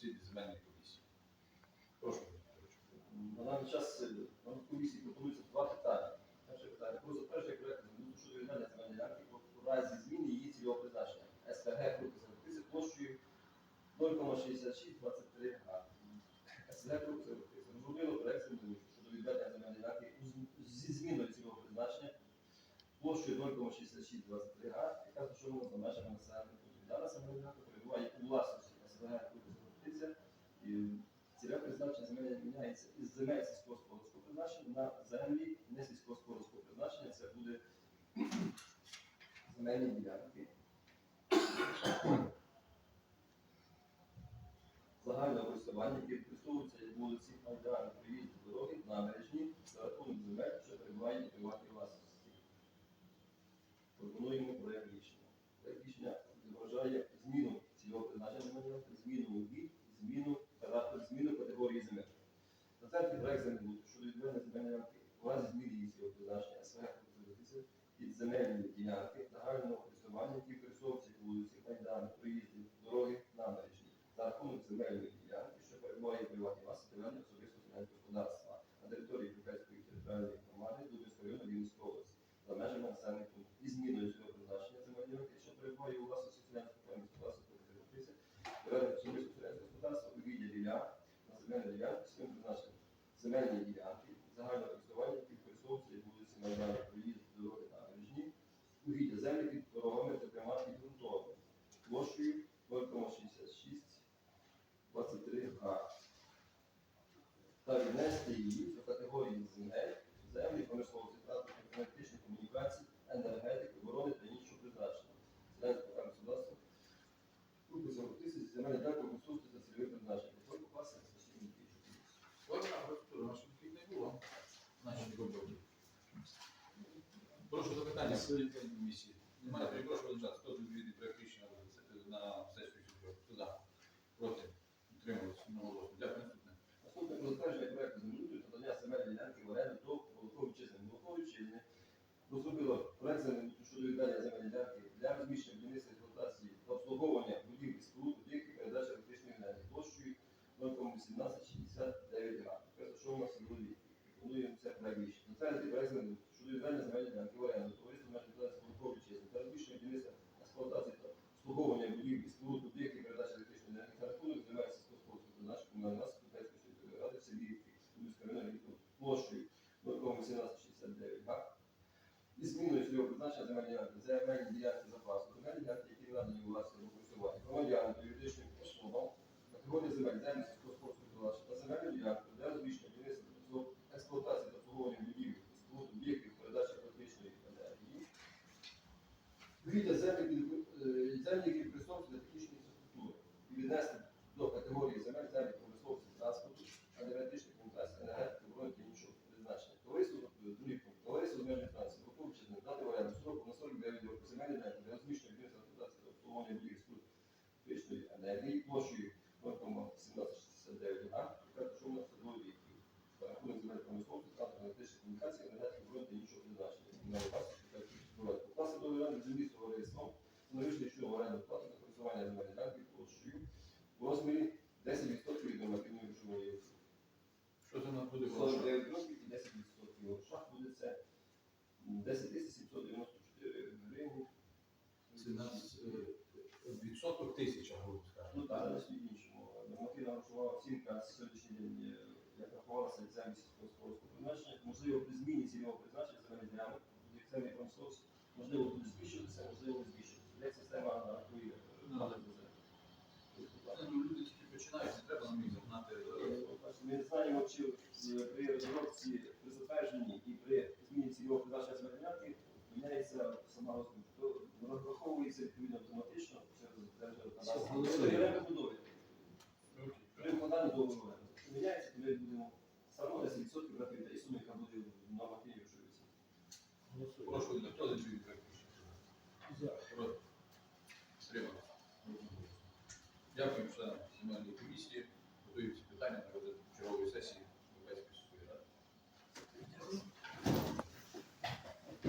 засіданні земельної комісії. Прошу. На даний час е, вам комісії пропонується два питання. Перше питання про затвердження проєкту землі щодо відведення земельної арки в разі зміни її цільового призначення. СПГ групи Зарубтизи площею 0,6623 га. СПГ групи Зарубтизи розробило проєкт землі щодо відведення земельної арки зі зміною цільового призначення площею 0,6623 земель сільськогосподарського призначення на землі не сільськогосподарського призначення. Це буде земельні ділянки. Загальне користування, які використовуються як вулиці, майдани, проїзди, дороги, набережні за рахунок земель, що перебувають у приватній власності. Пропонуємо проект рішення. Проект рішення вважає зміну цільового призначення земельного, зміну вид, зміну характеру, зміну категорії земель. Проект землі щодо відведення земельної у її цільового призначення Культиця під земельні ділянки загального користування, використовуються як вулиці, майдани, проїзди, дороги, набережні. За рахунок земельної ділянки, що перебуває в приватній власності ведення особистого господарства. На території Європейської територіальної громади Дубинського району Вінницької області за межами населених пунктів. І зміною цього призначення земельної ділянки, що перебуває у власності селянського господарства Культиця, ведення особистого селянського господарства у віді діля на земельну ділянку з цим призначенням земельні ділянки. Загального користування, які використовуються і вулиці, майдани, проїзди, дороги, набережні, у віді землі під дорогами, зокрема підґрунтовими, площею 0,66 23 га. Та віднести її до категорії земель, землі, промисловості, транспорту, енергетичних комунікацій, енергетики, оборони та іншого призначення. Селянського та государства. Групи 40 тисяч земель ділянки використовуються за цільовим призначенням. Такої класи постійно більше. Ось так, ось тут, наших таких не було. Наші роботи. Прошу в комісії. Немає, прошу визначати. Хто відвідує проект рішення на сесію сьогодні? За? Проти? Утримуюсь. Одноголосно. Дякую. Наступне. Наступне затвердження проекту землеустрою та надання земельної ділянки в оренду до Волковичі Волковичі розробило проект землеустрою щодо віддання земельної ділянки для розміщення будівництва експлуатації та обслуговування будівлі споруд, об'єктів передачі електричної енергії площею 0,1869 га. Це що у нас в голові? Пропонуємо це проект рішення. Затвердити проект землеустрою щодо віддання земельної ділянки в оренду товариству мешканців Волковичі та розміщення будівництва експлуатації та обслуговування будівлі і споруд, об'єктів передачі електричної енергії за рахунок земель сільськогосподарського призначення на нас Китайської сільської ради в селі Київської району площею 0,1869 га. І зміною земельні ділянки, земельні ділянки запасу, земельні ділянки, які надані у власне використання, громадянам та юридичним особам, категорії земель, землі сільськогосподарського призначення та земельну ділянку для розміщення будівництва та експлуатації та обслуговування будівель, споруд, об'єктів передачі електричної енергії. Вийде землі, які використовуються для технічної інфраструктури, і віднести до категорії земель, землі промисловості, транспорту, енергетичних комунікацій, енергетики, оборони та іншого призначення. Товариство, е, другий пункт, товариство з обмеженою фінансів, враховуючи не дати варіанту строку на 49 років земельні ділянки для розміщення бізнесу експлуатації та обслуговування будівель споруд енергії площею 0,1769 га, яка розташована в садовій вікні. За рахунок земель промисловості, транспорту, енергетичних комунікацій, енергетики, оборони та іншого призначення. Комунальної власності та співвласників. Укласти договір оренди землі з товариством, встановивши, що оренду плати за користування земельної ділянки площею у розмірі 10% від нормативної грошової оцінки. Що це нам буде прошу? 49 років і 10% в грошах буде це 10 тисяч 794 гривні. Це нас е, відсоток тисяча, грубо скажемо. Ну так, на свій іншому. Нормативна грошова оцінка на сьогоднішній день, е, як рахувалася землі сільськогосподарського призначення, можливо, при зміні цільового призначення земельних ділянок, землі промисловості, можливо, буде збільшуватися, можливо, не збільшуватися. Як система рахує Ну, ну, Ну, Люди тільки починають, не треба нам їх загнати. е, Ми знаємо, чи е, при розробці, при затвердженні і при зміні цільового призначення земельної ділянки міняється сама розмітка. То розраховується відповідно відсотків закрита і сума, яка буде на Матвію вживиться. Прошу, хто за чую Проти. Стримано. Дякую членам сімейної комісії. Готуємося питання на розгляд чергової сесії.